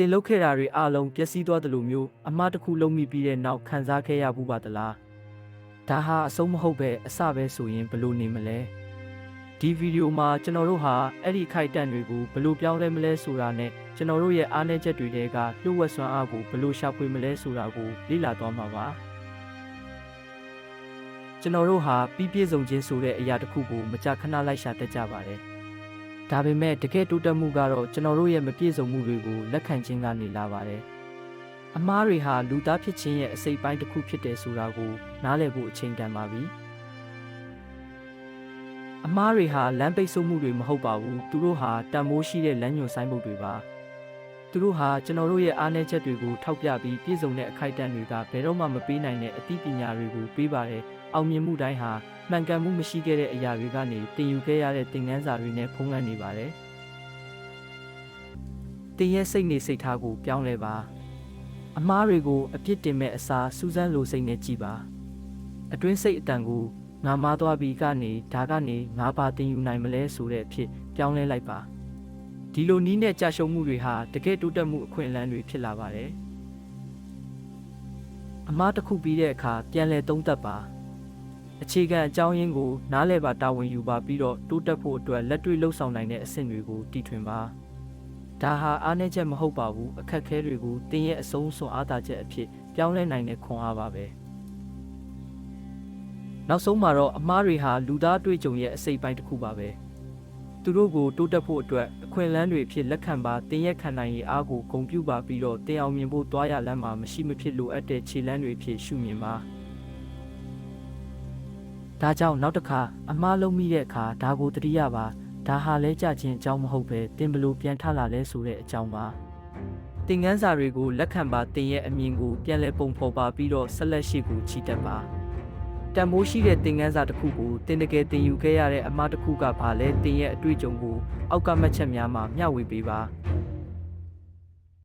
တင်လုတ်ခဲ့တာတွေအလုံးပျက်စီးသွားတယ်လို့မျိုးအမှားတစ်ခုလုံးမိပြီးတဲ့နောက်ခံစားခဲ့ရဘူးပါသလားဒါဟာအဆုံးမဟုတ်ပဲအစပဲဆိုရင်ဘယ်လိုနေမလဲဒီဗီဒီယိုမှာကျွန်တော်တို့ဟာအဲ့ဒီခိုက်တန့်တွေကိုဘယ်လိုပြောင်းလဲမလဲဆိုတာနဲ့ကျွန်တော်တို့ရဲ့အားနည်းချက်တွေကလျှို့ဝှက်စွမ်းအားကိုဘယ်လိုရှာဖွေမလဲဆိုတာကိုလေ့လာသွားမှာပါကျွန်တော်တို့ဟာပြီးပြည့်စုံခြင်းဆိုတဲ့အရာတစ်ခုကိုမကြာခဏလိုက်ရှာတတ်ကြပါတယ် ဒါပေမဲ့တကယ်တိုးတက်မှုကတော့ကျွန်တော်တို့ရဲ့မပြည့်စုံမှုတွေကိုလက်ခံခြင်းကနေလာပါတယ်အမားတွေဟာလူသားဖြစ်ခြင်းရဲ့အစိတ်ပိုင်းတစ်ခုဖြစ်တယ်ဆိုတာကိုနားလည်ဖို့အချိန်တန်ပါပြီအမားတွေဟာလမ်းပိတ်ဆို့မှုတွေမဟုတ်ပါဘူးသူတို့ဟာတန်မိုးရှိတဲ့လမ်းညွှန်ဆိုင်မှုတွေပါ သူတို့ဟာကျွန်တော်တို့ရဲ့အားနည်းချက်တွေကိုထောက်ပြပြီးပြည့်စုံတဲ့အခိုက်အတန့်တွေကဘယ်တော့မှမပေးနိုင်တဲ့အသိပညာတွေကိုပေးပါတယ်အောင်မြင်မှုတိုင်းဟာမှန်ကန်မှုမရှိခဲ့တဲ့အရာတွေကနေတင်ယူခဲ့ရတဲ့သင်ခန်းစာတွေနဲ့ဖုံးလွှမ်းနေပါတယ်တင်ရဲ့စိတ်နေစိတ်ထားကိုပြောင်းလဲပါအမားတွေကိုအပြစ်တင်မဲ့အစားစူးစမ်းလိုစိတ်နဲ့ကြည်ပါအတွင်းစိတ်အတန်ကိုငါမားသွားပြီးကနေဒါကနေငါပါတင်ယူနိုင်မလဲဆိုတဲ့အဖြစ်ပြောင်းလဲလိုက်ပါ ဒီလိုနီးနဲ့ကြာရှုံးမှုတွေဟာတကယ်တိုးတက်မှုအခွင့်အလမ်းတွေဖြစ်လာပါတယ်အမားတစ်ခုပြီးတဲ့အခါပြန်လဲသုံးသပ်ပါအခြေခံအကြောင်းရင်းကိုနားလည်ပါတာဝန်ယူပါပြီးတော့တိုးတက်ဖို့အတွက်လက်တွေ့လှုပ်ဆောင်နိုင်တဲ့အဆင့်တွေကိုတည်ထွင်ပါဒါဟာအားနည်းချက်မဟုတ်ပါဘူးအခက်အခဲတွေကိုတင်းရဲ့အဆုံးစွန်အားသာချက်အဖြစ်ပြောင်းလဲနိုင်တဲ့ခွန်အားပါပဲနောက်ဆုံးမှာတော့အမားတွေဟာလူသားအတွေ့အကြုံရဲ့အစိတ်ပိုင်းတစ်ခုပါပဲ သူတို့ကိုတိုးတက်ဖို့အတွက်အခွင့်အလမ်းတွေအဖြစ်လက်ခံပါတင်းရဲ့ခံနိုင်ရည်အားကိုဂုဏ်ပြုပါပြီးတော့တင်အောင်မြင်ဖို့တွားရလမ်းမှာမရှိမဖြစ်လိုအပ်တဲ့ခြေလမ်းတွေအဖြစ်ရှုမြင်ပါဒါကြောင့်နောက်တစ်ခါအမားလုံးမိတဲ့အခါဒါကိုတတိယပါဒါဟာလဲကြခြင်းအကြောင်းမဟုတ်ပဲတင်ဘလို့ပြန်ထလာလဲဆိုတဲ့အကြောင်းပါသင်ခန်းစာတွေကိုလက်ခံပါတင်ရဲ့အမြင်ကိုပြန်လဲပုံဖော်ပါပြီးတော့ဆက်လက်ရှိကိုချီတက်ပါ တန်မိုးရှိတဲ့သင်ခန်းစာတစ်ခုကိုတင်တကယ်သင်ယူခဲ့ရတဲ့အမားတစ်ခုကဘာလဲတင်ရဲ့အတွေ့အကြုံကိုအောက်ကမှတ်ချက်များမှာမျှဝေပေးပါ